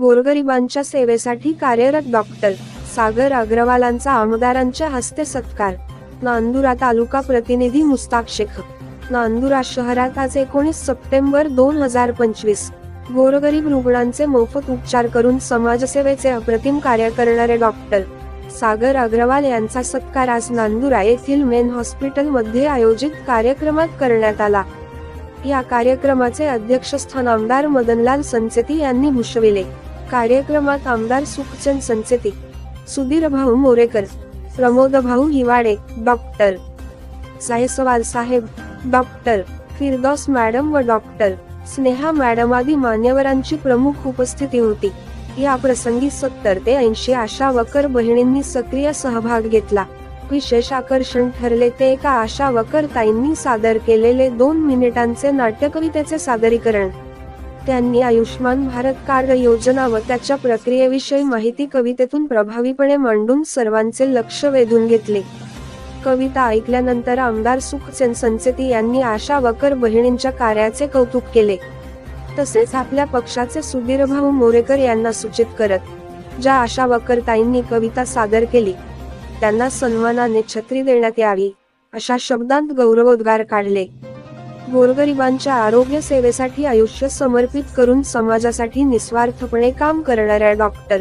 गोरगरिबांच्या सेवेसाठी कार्यरत डॉक्टर सागर अग्रवालांचा आमदारांच्या हस्ते सत्कार. नांदुरा तालुका प्रतिनिधी मुस्ताक शेख. नांदुरा शहरात आज एकोणीस सप्टेंबर दोन हजार पंचवीस. गोरगरीब रुग्णांचे मोफत उपचार करून समाजसेवेचे अप्रतिम कार्य करणारे डॉक्टर सागर अग्रवाल यांचा सत्कार आज नांदुरा येथील मेन हॉस्पिटलमध्ये आयोजित कार्यक्रमात करण्यात आला. या कार्यक्रमाचे अध्यक्षस्थान आमदार मदनलाल संचेती यांनी भूषविले. कार्यक्रमात आमदार सुखचंद संचेती सुधीर भाऊ मोरेकर प्रमोद भाऊ हिवाडे डॉक्टर सायसवाल साहेब डॉक्टर फिरदौस मॅडम व डॉक्टर स्नेहा मॅडम आदी मान्यवरांची प्रमुख उपस्थिती होती. या प्रसंगी सत्तर ते ऐंशी आशा वकर बहिणींनी सक्रिय सहभाग घेतला. विशेष आकर्षण ठरले ते एका आशा वकर ताईंनी सादर केलेले दोन मिनिटांचे नाट्यकवितेचे सादरीकरण. त्यांनी आयुष्मान भारत कार्ड योजना व त्याच्या प्रक्रियेविषयी माहिती कवितेतून प्रभावीपणे मांडून सर्वांचे लक्ष वेधून घेतले. कविता ऐकल्यानंतर आमदार सुखसेन संचेती यांनी आशा वकर बहिणींच्या कार्याचे कौतुक केले. तसेच आपल्या पक्षाचे सुधीर भाऊ मोरेकर यांना सूचित करत ज्या आशा वकर ताईंनी कविता सादर केली त्यांना सन्मानाने छत्री देण्यात यावी अशा शब्दांत गौरवोद्गार काढले. गोरगरिबांच्या आरोग्य सेवेसाठी आयुष्य समर्पित करून समाजासाठी निस्वार्थपणे काम करणाऱ्या डॉक्टर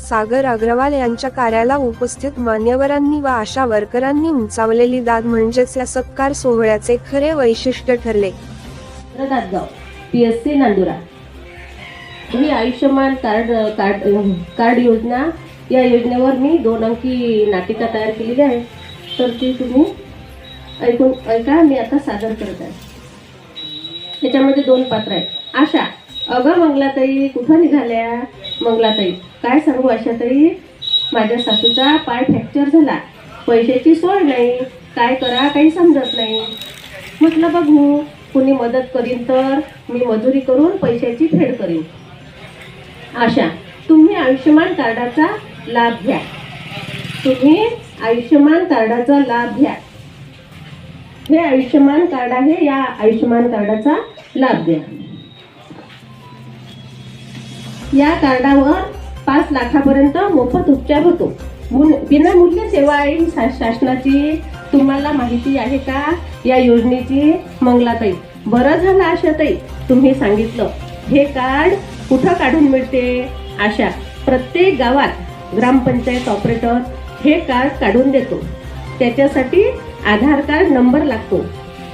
सागर अग्रवाल यांच्या कार्याला उपस्थित मान्यवरांनी व आशा वर्करांनी उंचावलेली दाद म्हणजेच या सत्कार सोहळ्याचे खरे वैशिष्ट्य ठरले. Dadgaon P C Nandura. ही आयुष्यमान कार्ड कार्ड कार्ड योजना या योजनेवर मी दोन अंकी नाटिका तयार केलेली आहे. तर ती तुम्ही ऐकून ऐका मी आता सादर करत आहे. त्याच्यामध्ये दोन पात्र आहेत. आशा अगं मंगलाताई कुठं निघाल्या? मंगलाताई काय सांगू आशाताई? माझ्या सासूचा पाय फ्रॅक्चर झाला. पैशाची सोय नाही. काय करा काही समजत नाही. म्हटलं बघू कुणी मदत करीन तर मी मजुरी करून पैशाची फेड करीन. आशा तुम्ही आयुष्यमान कार्डाचा लाभ घ्या. तुम्ही आयुष्यमान कार्डाचा लाभ घ्या. हे आयुष्यमान कार्ड आहे. या आयुष्यमान कार्डाचा लाभ द्या या कार्डावर पाच लाखापर्यंत मोफत उपचार होतो. विनामूल्य सेवा आहे. शा- शासनाची तुम्हाला माहिती आहे का? या योजनेची मंगलाताई. बरं झालं आशाताई तुम्ही सांगितलं. हे कार्ड कुठं काढून मिळते? आशा प्रत्येक गावात ग्रामपंचायत ऑपरेटर हे कार्ड काढून देतो. त्याच्यासाठी आधार कार्ड नंबर लागतो.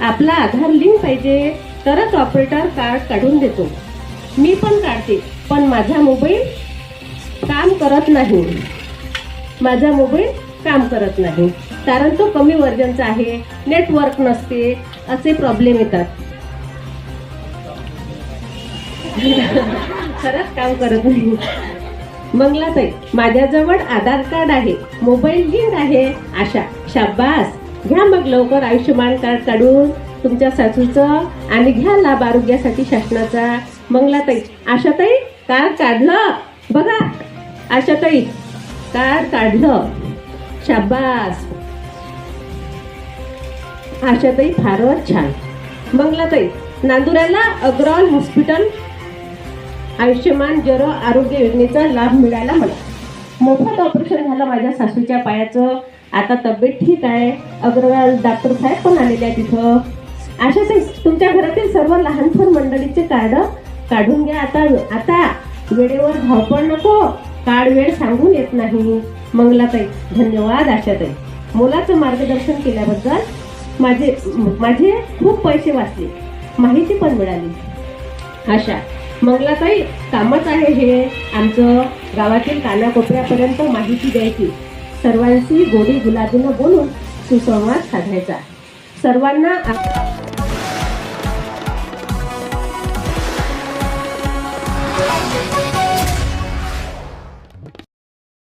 आपला आधार लिंक पाहिजे तरच ऑपरेटर कार्ड काढून देतो. मी पण काढते पण माझा मोबाईल काम करत नाही. माझा मोबाईल काम करत नाही. कारण तो कमी वर्जनचा आहे नेटवर्क नसते असे प्रॉब्लेम येतात. खरंच काम करत नाही. मंगलाताई माझ्याजवळ आधार कार्ड आहे मोबाईल लिंक आहे आशा शाबास. घ्या मग लवकर आयुष्यमान कार्ड काढून तुमच्या सासूचं आणि घ्या लाभ आरोग्यासाठी शासनाचा. मंगलाताई आशाताई कार्ड काढलं. बघा आशाताई कार्ड काढलं. शाबास. आशाताई फारच छान. मंगलाताई नांदुराला अग्रवाल हॉस्पिटल आयुष्यमान जर आरोग्य योजनेचा लाभ मिळायला मला मोफत ऑपरेशन झालं माझ्या सासूच्या पायाचं. आता तब्येत ठीक आहे. अग्रवाल डॉक्टर साहेब पण आलेले आहे तिथं अशा ते तुमच्या घरातील सर्व लहानपण मंडळीचे कार्ड काढून घ्या. आता आता वेळेवर धावपळ नको. कार्ड वेळ सांगून येत नाही. मंगलाताई धन्यवाद आशाताई मुलाचं मार्गदर्शन केल्याबद्दल माझे माझे खूप पैसे वाचले. माहिती पण मिळाली. आशा मंगलाताई कामच आहे हे. आमचं गावातील कानाकोपऱ्यापर्यंत माहिती द्यायची. सर्वांशी गोडी गुलाबीनं बोलून सुसंवाद साधायचा. सर्वांना आ-